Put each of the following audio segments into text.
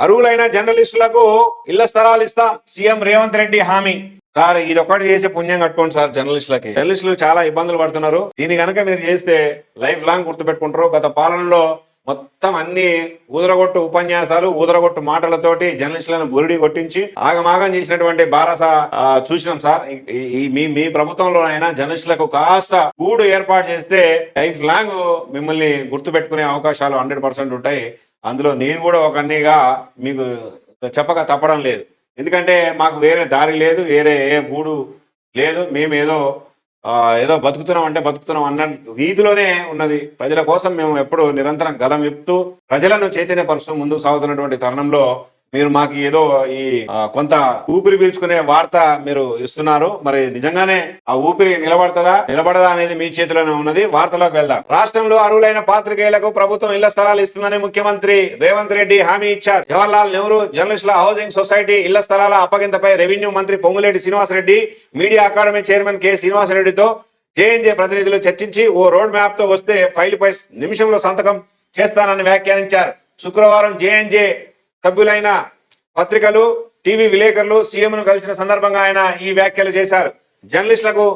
అరువులైన జర్నలిస్టులకు ఇళ్ళ స్థలాలు ఇస్తాం. సీఎం రేవంత్ రెడ్డి హామీ. సార్ ఇది ఒకటి చేసే పుణ్యం కట్టుకోండి సార్ జర్నలిస్టులకి. జర్నలిస్టులు చాలా ఇబ్బందులు పడుతున్నారు. దీని కనుక మీరు చేస్తే లైఫ్ లాంగ్ గుర్తుపెట్టుకుంటారు. గత పాలనలో మొత్తం అన్ని ఊదరగొట్టు ఉపన్యాసాలు ఊదరగొట్టు మాటలతోటి జర్నలిస్టులను బురిడి కొట్టించి ఆగమాగం చేసినటువంటి బారస ఆ, చూసినాం సార్. ఈ- మీ మీ ప్రభుత్వంలోనైనా జర్నలిస్టులకు కాస్త గూడు ఏర్పాటు చేస్తే లైఫ్ లాంగ్ మిమ్మల్ని గుర్తు పెట్టుకునే అవకాశాలు హండ్రెడ్ పర్సెంట్ ఉంటాయి. అందులో నేను కూడా ఒక అన్నిగా మీకు చెప్పక తప్పడం లేదు. ఎందుకంటే మాకు వేరే దారి లేదు వేరే ఏ మూడు లేదు. మేము ఏదో ఏదో బతుకుతున్నాం అంటే బతుకుతున్నాం అన్న రీతిలోనే ఉన్నది. ప్రజల కోసం మేము ఎప్పుడు నిరంతరం గలం చెప్తూ ప్రజలను చైతన్యపరుస్తూ ముందుకు సాగుతున్నటువంటి తరుణంలో మీరు మాకు ఏదో ఈ కొంత ఊపిరి పీల్చుకునే వార్త మీరు ఇస్తున్నారు. మరి నిజంగానే ఆ ఊపిరి నిలబడతదా? నిలబడదా అనేది మీ చేతిలోనే ఉన్నది. వార్తలోకి వెళ్దాం. రాష్ట్రంలో అర్హులైన పాత్రికేయులకు ప్రభుత్వం ఇళ్ళ స్థలాలు ఇస్తుందని ముఖ్యమంత్రి రేవంత్ రెడ్డి హామీ ఇచ్చారు. జవహర్లాల్ నెహ్రూ జర్నలిస్టుల హౌసింగ్ సొసైటీ ఇళ్ళ స్థలాల అప్పగింతపై రెవెన్యూ మంత్రి Ponguleti Srinivasa Reddy media academy chairman K శ్రీనివాసరెడ్డితో JNJ ప్రతినిధులు చర్చించి ఓ రోడ్ మ్యాప్తో వస్తే ఫైల్ పై నిమిషంలో సంతకం చేస్తానని వ్యాఖ్యానించారు. శుక్రవారం జేఎన్జే సభ్యులైన పత్రికలు టీవీ విలేకరులు సీఎంను కలిసిన సందర్భంగా ఆయన ఈ వ్యాఖ్యలు చేశారు. జర్నలిస్టులకు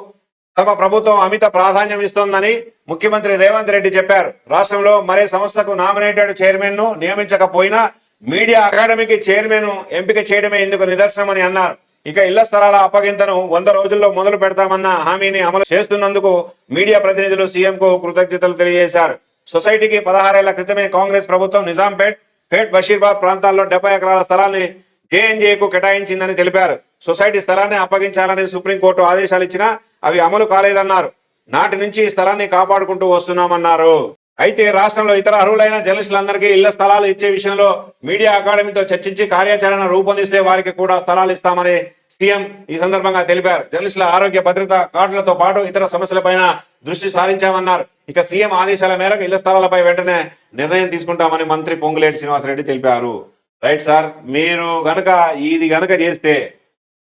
తమ ప్రభుత్వం అమిత ప్రాధాన్యం ఇస్తోందని ముఖ్యమంత్రి రేవంత్ రెడ్డి చెప్పారు. రాష్ట్రంలో మరే సంస్థకు నామినేటెడ్ చైర్మన్ను నియమించకపోయినా మీడియా అకాడమీకి చైర్మన్ ఎంపిక చేయడమే ఇందుకు నిదర్శనమని అన్నారు. ఇక ఇళ్ళ స్థలాల అప్పగింతను వంద రోజుల్లో మొదలు పెడతామన్న హామీని అమలు చేస్తున్నందుకు మీడియా ప్రతినిధులు సీఎంకు కృతజ్ఞతలు తెలియజేశారు. సొసైటీకి పదహారేళ్ళ క్రితమే కాంగ్రెస్ ప్రభుత్వం నిజాంపేట్ పేట్ బషీర్బాద్ ప్రాంతాల్లో డెబ్బై ఎకరాల స్థలాన్ని జేఎన్జేకు కేటాయించిందని తెలిపారు. సొసైటీ స్థలాన్ని అప్పగించాలని సుప్రీంకోర్టు ఆదేశాలు ఇచ్చినా అవి అమలు కాలేదన్నారు. నాటి నుంచి ఈ స్థలాన్ని కాపాడుకుంటూ వస్తున్నామన్నారు. అయితే రాష్ట్రంలో ఇతర అర్హులైన జర్నలిస్టులందరికీ ఇళ్ళ స్థలాలు ఇచ్చే విషయంలో మీడియా అకాడమీతో చర్చించి కార్యాచరణ రూపొందిస్తే వారికి కూడా స్థలాలు ఇస్తామని సీఎం ఈ సందర్భంగా తెలిపారు. జర్నలిస్టుల ఆరోగ్య భద్రత కార్డులతో పాటు ఇతర సమస్యలపైన దృష్టి సారించామన్నారు. ఇక సీఎం ఆదేశాల మేరకు ఇళ్ళ స్థలాలపై వెంటనే నిర్ణయం తీసుకుంటామని మంత్రి పొంగులేటి శ్రీనివాసరెడ్డి తెలిపారు. రైట్ సార్ మీరు గనక ఇది గనక చేస్తే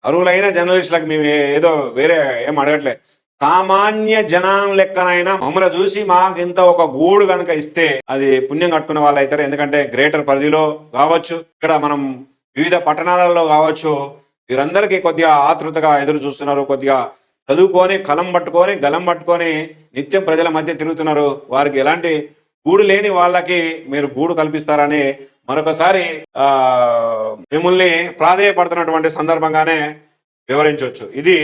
అరువులైన జర్నలిస్టులకు మేము ఏదో వేరే ఏం అడగట్లే. సామాన్య జనం లెక్కనైనా మమ్మల్ని చూసి మాకు ఇంత ఒక గూడు కనుక ఇస్తే అది పుణ్యం కట్టుకునే వాళ్ళు అవుతారు ఎందుకంటే గ్రేటర్ పరిధిలో కావచ్చు ఇక్కడ మనం వివిధ పట్టణాలలో కావచ్చు వీరందరికీ కొద్దిగా ఆతృతగా ఎదురు చూస్తున్నారు కొద్దిగా చదువుకొని కలం పట్టుకొని గలం పట్టుకొని నిత్యం ప్రజల మధ్య తిరుగుతున్నారు. వారికి ఎలాంటి గూడు లేని వాళ్ళకి మీరు గూడు కల్పిస్తారని మరొకసారి ఆ మిమ్మల్ని ప్రాధేయపడుతున్నటువంటి సందర్భంగానే వివరించవచ్చు. ఇది